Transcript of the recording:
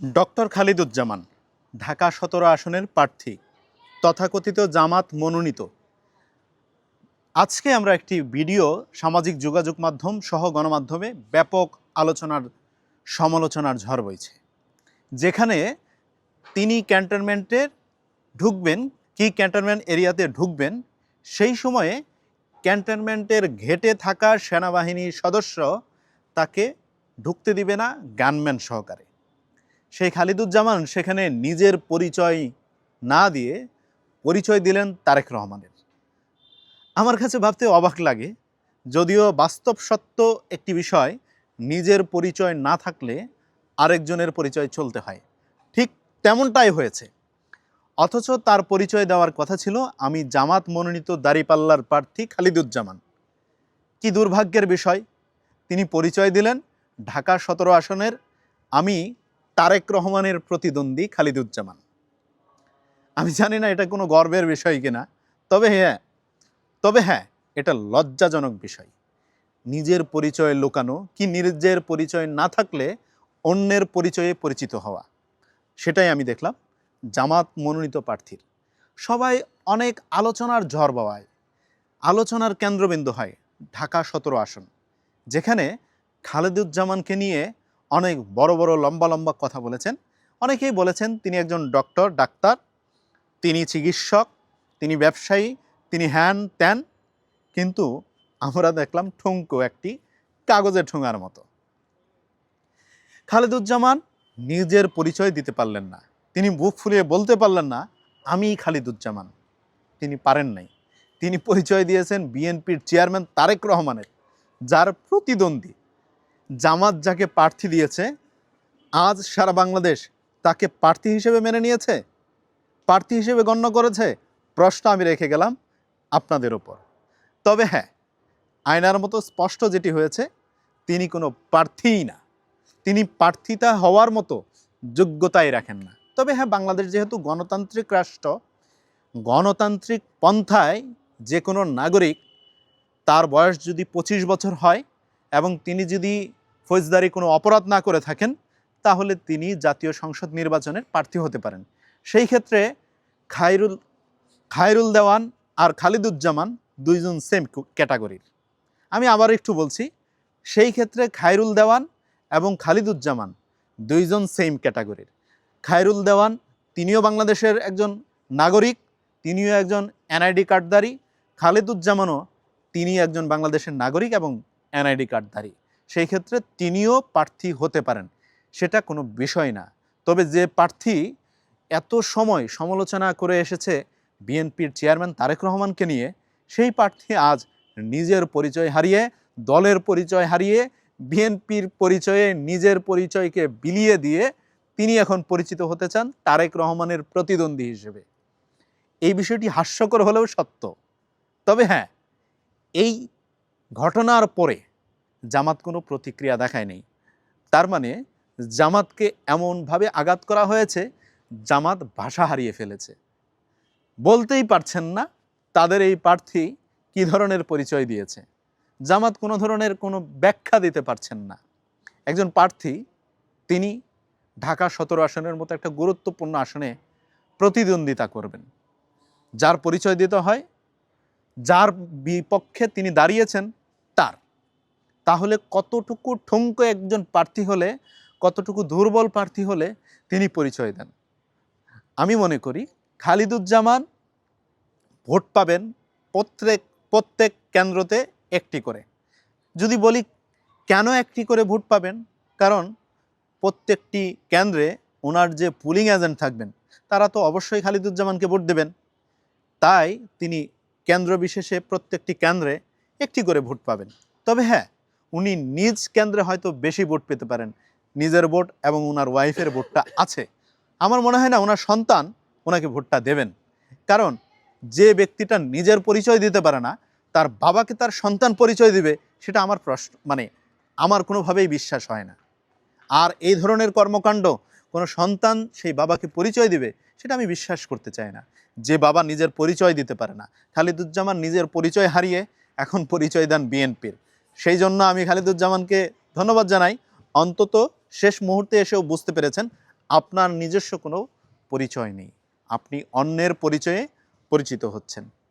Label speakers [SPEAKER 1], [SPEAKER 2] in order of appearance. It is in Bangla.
[SPEAKER 1] ডক্টর খালিদুজ্জামান, ঢাকা সতেরো আসনের প্রার্থী, তথাকথিত জামাত মনোনীত। আজকে আমরা একটি ভিডিও সামাজিক যোগাযোগ মাধ্যম সহ গণমাধ্যমে ব্যাপক আলোচনার, সমালোচনার ঝড় বইছে। যেখানে তিনি ক্যান্টনমেন্টের ঢুকবেন, কি ক্যান্টনমেন্ট এরিয়াতে ঢুকবেন, সেই সময়ে ক্যান্টনমেন্টের ঘেটে থাকা সেনাবাহিনীর সদস্য তাকে ঢুকতে দিবে না, গানম্যান সহকারে। সেই খালিদুজ্জামান সেখানে নিজের পরিচয় না দিয়ে পরিচয় দিলেন তারেক রহমানের। আমার কাছে ভাবতে অবাক লাগে, যদিও বাস্তব সত্য একটি বিষয়, নিজের পরিচয় না থাকলে আরেকজনের পরিচয় চলতে হয়। ঠিক তেমনটাই হয়েছে। অথচ তার পরিচয় দেওয়ার কথা ছিল আমি জামাত মনোনীত দাঁড়িপাল্লার প্রার্থী খালিদুজ্জামান। কি দুর্ভাগ্যের বিষয়, তিনি পরিচয় দিলেন ঢাকা সতেরো আসনের আমি তারেক রহমানের প্রতিদ্বন্দ্বী খালিদুজ্জামান। আমি জানি না এটা কোনো গর্বের বিষয় কিনা, তবে হ্যাঁ তবে হ্যাঁ এটা লজ্জাজনক বিষয়। নিজের পরিচয় লুকানো কি নিজের পরিচয় না থাকলে অন্যের পরিচয়ে পরিচিত হওয়া? সেটাই আমি দেখলাম জামাত মনোনীত প্রার্থীর। সবাই অনেক আলোচনার ঝড় বাওয়ায়। আলোচনার কেন্দ্রবিন্দু হয় ঢাকা সতেরো আসন, যেখানে খালেদুজ্জামানকে নিয়ে অনেক বড় বড়, লম্বা লম্বা কথা বলেছেন। অনেকেই বলেছেন তিনি একজন ডক্টর, ডাক্তার, তিনি চিকিৎসক, তিনি ব্যবসায়ী, তিনি হ্যান ত্যান। কিন্তু আমরা দেখলাম ঠুঙ্কো একটি কাগজের ঠোঙার মতো। খালেদুজ্জামান নিজের পরিচয় দিতে পারলেন না। তিনি বুক ফুলিয়ে বলতে পারলেন না, আমি খালিদুজ্জামান। তিনি পারেন নাই। তিনি পরিচয় দিয়েছেন বিএনপির চেয়ারম্যান তারেক রহমানের, যার প্রতিদ্বন্দ্বী জামাত যাকে প্রার্থী দিয়েছে, আজ সারা বাংলাদেশ তাকে প্রার্থী হিসেবে মেনে নিয়েছে, প্রার্থী হিসেবে গণ্য করেছে, প্রশ্ন আমি রেখে গেলাম আপনাদের ওপর তবে হ্যাঁ আয়নার মতো স্পষ্ট যেটি হয়েছে, তিনি কোনো প্রার্থীই না। তিনি প্রার্থিতা হওয়ার মতো যোগ্যতাই রাখেন না। তবে হ্যাঁ বাংলাদেশ যেহেতু গণতান্ত্রিক রাষ্ট্র, গণতান্ত্রিক পন্থায় যে কোনো নাগরিক, তার বয়স যদি পঁচিশ বছর হয় এবং তিনি যদি ফৌজদারি কোনো অপরাধ না করে থাকেন, তাহলে তিনি জাতীয় সংসদ নির্বাচনের প্রার্থী হতে পারেন। সেই ক্ষেত্রে খায়রুল খায়রুল দেওয়ান আর খালিদুজ্জামান দুইজন সেম ক্যাটাগরির আমি আবার একটু বলছি, সেই ক্ষেত্রে খায়রুল দেওয়ান এবং খালিদুজ্জামান দুইজন সেম ক্যাটাগরির খায়রুল দেওয়ান তিনিও বাংলাদেশের একজন নাগরিক, তিনিও একজন এনআইডি কার্ডধারী, খালিদুজ্জামানও তিনি একজন বাংলাদেশের নাগরিক এবং এনআইডি কার্ডধারী। সেই ক্ষেত্রে তিনিও প্রার্থী হতে পারেন। সেটা কোনো বিষয় না। তবে যে প্রার্থী এত সময় সমালোচনা করে এসেছে বিএনপির চেয়ারম্যান তারেক রহমানকে নিয়ে, সেই প্রার্থী আজ নিজের পরিচয় হারিয়ে, দলের পরিচয় হারিয়ে, বিএনপির পরিচয়ে নিজের পরিচয়কে বিলিয়ে দিয়ে তিনি এখন পরিচিত হতে চান তারেক রহমানের প্রতিদ্বন্দ্বী হিসেবে। এই বিষয়টি হাস্যকর হলেও সত্য। তবে হ্যাঁ এই ঘটনার পরে জামাত কোনো প্রতিক্রিয়া দেখায় নেই তার মানে জামাতকে এমনভাবে আঘাত করা হয়েছে, জামাত ভাষা হারিয়ে ফেলেছে। বলতেই পারছেন না তাদের এই প্রার্থী কী ধরনের পরিচয় দিয়েছে। জামাত কোনো ধরনের কোনো ব্যাখ্যা দিতে পারছেন না। একজন প্রার্থী, তিনি ঢাকা সতেরো আসনের মতো একটা গুরুত্বপূর্ণ আসনে প্রতিদ্বন্দ্বিতা করবেন। যার পরিচয় দিতে হয়, যার বিপক্ষে তিনি দাঁড়িয়েছেন তাহলে কতটুকু ঠুঙ্কো একজন প্রার্থী হলে, কতটুকু দুর্বল প্রার্থী হলে তিনি পরিচয় দেন? আমি মনে করি খালিদুজ্জামান ভোট পাবেন প্রত্যেক প্রত্যেক কেন্দ্রতে একটি করে। যদি বলি কেন একটি করে ভোট পাবেন? কারণ প্রত্যেকটি কেন্দ্রে ওনার যে পুলিং এজেন্ট থাকবেন, তারা তো অবশ্যই খালিদুজ্জামানকে ভোট দেবেন। তাই তিনি কেন্দ্র বিশেষে প্রত্যেকটি কেন্দ্রে একটি করে ভোট পাবেন। তবে হ্যাঁ উনি নিজ কেন্দ্রে হয়তো বেশি ভোট পেতে পারেন। নিজের ভোট এবং ওনার ওয়াইফের ভোটটা আছে। আমার মনে হয় না ওনার সন্তান ওনাকে ভোটটা দেবেন। কারণ যে ব্যক্তিটা নিজের পরিচয় দিতে পারে না, তার বাবাকে তার সন্তান পরিচয় দিবে, সেটা আমার প্রশ্ন মানে আমার কোনোভাবেই বিশ্বাস হয় না। আর এই ধরনের কর্মকাণ্ড কোনো সন্তান সেই বাবাকে পরিচয় দিবে, সেটা আমি বিশ্বাস করতে চাই না। যে বাবা নিজের পরিচয় দিতে পারে না। খালিদুজ্জামান নিজের পরিচয় হারিয়ে এখন পরিচয় দেন বিএনপির। সেই জন্য আমি খালিদুজ্জামানকে ধন্যবাদ জানাই। অন্তত শেষ মুহূর্তে এসেও বুঝতে পেরেছেন, আপনার নিজস্ব কোনো পরিচয় নেই। আপনি অন্যের পরিচয়ে পরিচিত হচ্ছেন।